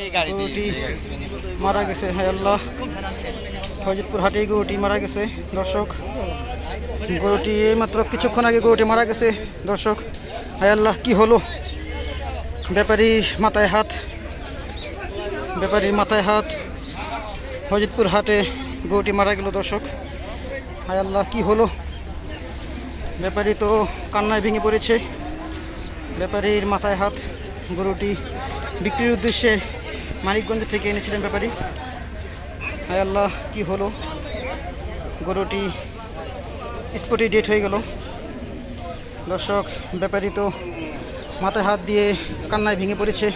গরুটি মারা গেছে হায় আল্লাহ। হজরতপুর হাটে গরুটি মারা গেছে দর্শক। গরুটি মাত্র কিছুক্ষণ আগে গরুটি মারা গেছে দর্শক। হায় আল্লাহ কি হলো? ব্যাপারী মাথায় হাত। ব্যাপারীর মাথায় হাত। হজরতপুর হাটে গরুটি মারা গেল দর্শক। হায় আল্লাহ কি হলো? ব্যাপারী তো কান্নায় ভেঙে পড়েছে। ব্যাপারীর মাথায় হাত গরুটি বিক্রির উদ্দেশ্যে মানিকগঞ্জ থেকে এনেছিলেন ব্যাপারী। হায় আল্লাহ, কি হলো? গরুটি স্পটে ডেট হয়ে গেল। দর্শক, ব্যাপারী তো মাথায় হাত দিয়ে কান্নায় ভেঙে পড়েছে।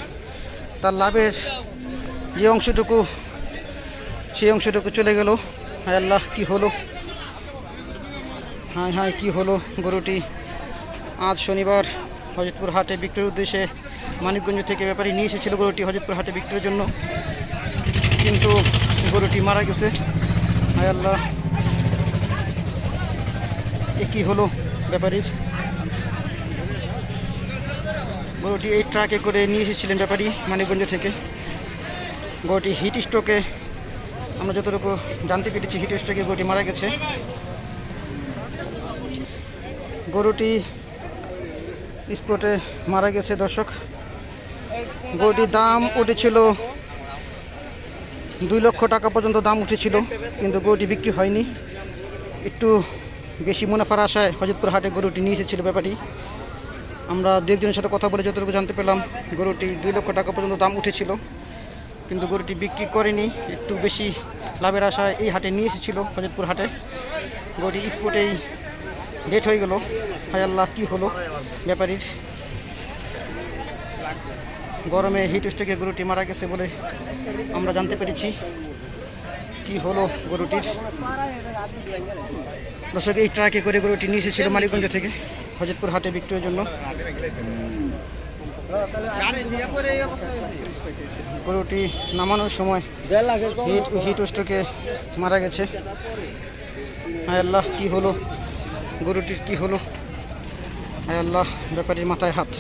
তার লাভের যে অংশটুকু, সেই অংশটুকু চলে গেল। হায় আল্লাহ, কি হলো? হায় হায়, কি হলো গরুটি? আজ শনিবার হজরতপুর হাটে বিক্রির উদ্দেশ্যে মানিকগঞ্জ থেকে ব্যাপারী নিয়ে এসেছিল গরুটি হজরতপুর হাটে বিক্রির জন্য। কিন্তু গরুটি মারা গেছে। হায় আল্লাহ। এ কি হলো ব্যাপারীর? গরুটি এই ট্রাকে করে নিয়ে এসেছিলেন ব্যাপারী মানিকগঞ্জ থেকে। গরুটি হিট স্ট্রোকে আমরা যতটুকু জানতে পেরেছি, হিট স্ট্রোকে গরুটি মারা গেছে। গরুটি স্পটে মারা গেছে দর্শক। গরুটির দাম উঠেছিল দুই লক্ষ টাকা পর্যন্ত দাম উঠেছিল, কিন্তু গরুটি বিক্রি হয়নি। একটু বেশি মুনাফার আশায় হজরতপুর হাটে গরুটি নিয়ে এসেছিল ব্যাপারটি। আমরা দু একজনের সাথে কথা বলে যতটুকু জানতে পেলাম, গরুটি দুই লক্ষ টাকা পর্যন্ত দাম উঠেছিল, কিন্তু গরুটি বিক্রি করেনি। একটু বেশি লাভের আশায় এই হাটে নিয়ে এসেছিল হজরতপুর হাটে। গরুটি স্পটেই ডেট হয়ে গেল। হায় আল্লাহ, কী হলো? ব্যাপারীর গরমে হিট স্ট্রোকে গরুটি মারা গেছে বলে আমরা জানতে পেরেছি। কি হলো গরুটির? দর্শক, এই ট্রাকে করে গরুটি নিয়ে এসেছিল মালিকগঞ্জ থেকে, হজরতপুর হাটে বিক্রির জন্য। গরুটি নামানোর সময় হিট হিট স্ট্রোকে মারা গেছে। আল্লাহ, কি হলো? গরুটির কি হলো? আল্লাহ ব্যাপারীর মাথায় হাত।